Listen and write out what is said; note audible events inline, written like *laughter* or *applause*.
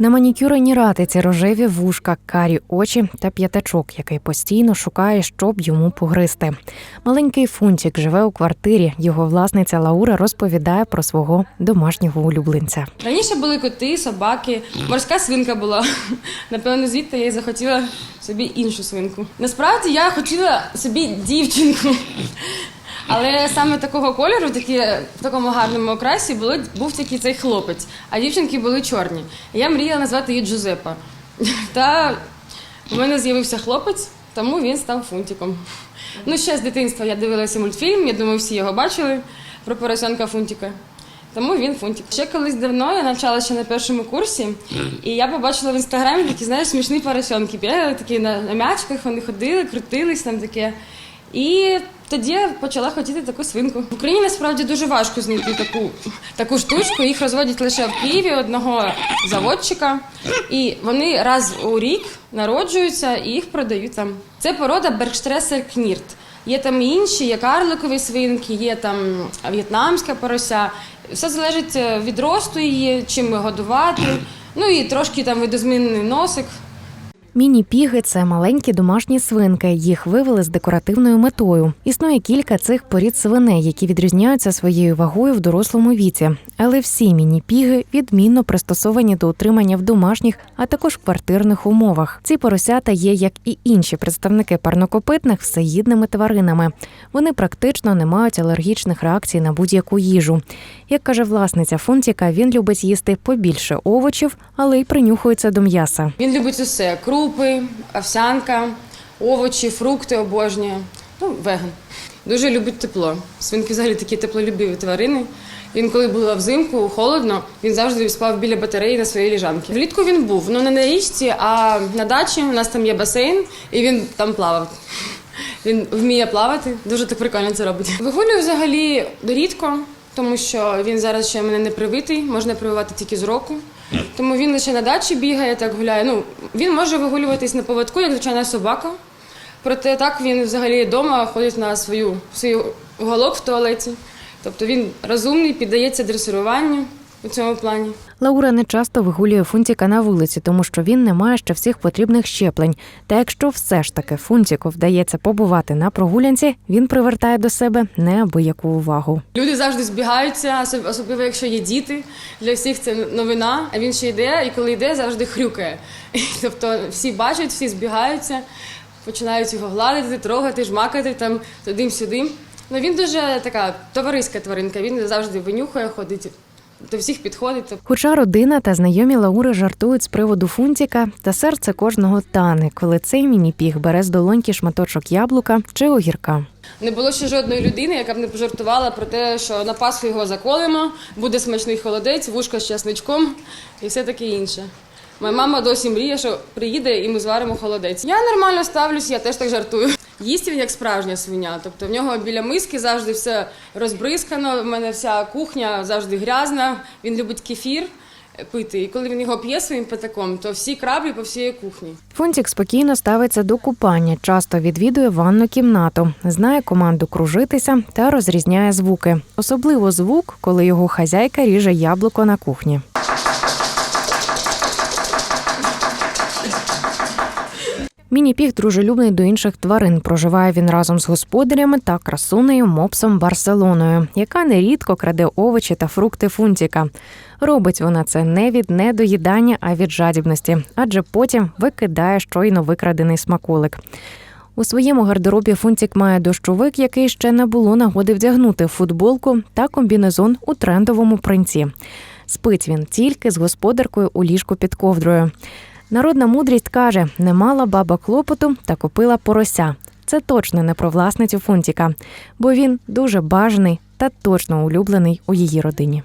На манікюрені ратиці рожеві вушка, карі очі та п'ятачок, який постійно шукає, щоб йому погризти. Маленький фунтик живе у квартирі. Його власниця Лаура розповідає про свого домашнього улюбленця. Раніше були коти, собаки, морська свинка була. Напевно, звідти я й захотіла собі іншу свинку. Насправді я хотіла собі дівчинку. Але саме такого кольору, такі, в такому гарному окрасі, було, був тільки цей хлопець, а дівчинки були чорні. Я мріяла назвати її Джузепа. *laughs* Та в мене з'явився хлопець, тому він став фунтиком. Ну, ще з дитинства я дивилася мультфільм, я думаю, всі його бачили про поросенка Фунтика. Тому він фунтик. Ще колись давно я навчалася на першому курсі, і я побачила в інстаграмі такі, знаєш, смішні поросенки. Бігали такі на м'ячках, вони ходили, крутились там таке. І тоді я почала хотіти таку свинку. В Україні насправді дуже важко знайти таку, таку штучку. Їх розводять лише в Києві одного заводчика. І вони раз у рік народжуються і їх продають там. Це порода Бергштресер Кнірт. Є там і інші, є карликові свинки, є там в'єтнамська порося. Все залежить е, від росту її, чим годувати. Ну і трошки там видозмінний носик. Міні-піги це маленькі домашні свинки. Їх вивели з декоративною метою. Існує кілька цих порід свиней, які відрізняються своєю вагою в дорослому віці. Але всі міні-піги відмінно пристосовані до утримання в домашніх, а також квартирних умовах. Ці поросята є, як і інші представники парнокопитних, всеїдними тваринами. Вони практично не мають алергічних реакцій на будь-яку їжу. Як каже власниця Фунтіка, він любить їсти побільше овочів, але й принюхується до м'яса. Він любить усе: крупи, овсянка, овочі, фрукти обожнює. Ну, веган. Дуже любить тепло. Свинки взагалі такі теплолюбиві тварини. Він, коли було взимку, холодно, він завжди спав біля батареї на своїй ліжанці. Влітку він був, ну не на річці, а на дачі. У нас там є басейн, і він там плавав. Він вміє плавати, дуже так прикольно це робить. Вигулюю взагалі рідко, тому що він зараз ще мене не привитий, можна прививати тільки з року. Тому він лише на дачі бігає, так гуляє. Ну, він може вигулюватись на поводку, як звичайна собака. Проте так він взагалі вдома ходить на свою, свій уголок в туалеті. Тобто він розумний, піддається дресируванню у цьому плані. Лаура не часто вигулює фунтіка на вулиці, тому що він не має ще всіх потрібних щеплень. Та якщо все ж таки фунтіку вдається побувати на прогулянці, він привертає до себе неабияку увагу. Люди завжди збігаються, особ- особливо якщо є діти. Для всіх це новина. А він ще йде, і коли йде, завжди хрюкає. *laughs* Тобто всі бачать, всі збігаються, починають його гладити, трогати, жмакати там туди-сюди. Ну він дуже така товариська тваринка. Він завжди винюхає, ходить до всіх підходить. Тобто Хоча родина та знайомі Лаури жартують з приводу фунтіка, та серце кожного тане, коли цей міні-піг бере з долоньки шматочок яблука чи огірка. Не було ще жодної людини, яка б не пожартувала про те, що на Пасху його заколимо, буде смачний холодець, вушка з часничком і все таке інше. Моя мама досі мріє, що приїде і ми зваримо холодець. Я нормально ставлюсь, я теж так жартую. Їсть він як справжня свиня. Тобто в нього біля миски завжди все розбризкано. В мене вся кухня завжди грязна. Він любить кефір пити. І коли він його п'є своїм патаком, то всі краплі по всій кухні. Фунтік спокійно ставиться до купання, часто відвідує ванну кімнату, знає команду кружитися та розрізняє звуки. Особливо звук, коли його хазяйка ріже яблуко на кухні. Міні-піг дружелюбний до інших тварин. Проживає він разом з господарями та красунею мопсом Барселоною, яка нерідко краде овочі та фрукти фунтіка. Робить вона це не від недоїдання, а від жадібності, адже потім викидає щойно викрадений смаколик. У своєму гардеробі Фунтік має дощовик, який ще не було нагоди вдягнути, футболку та комбінезон у трендовому принці. Спить він тільки з господаркою у ліжку під ковдрою. Народна мудрість каже: не мала баба клопоту та купила порося. Це точно не про власницю Фунтіка, бо він дуже бажаний та точно улюблений у її родині.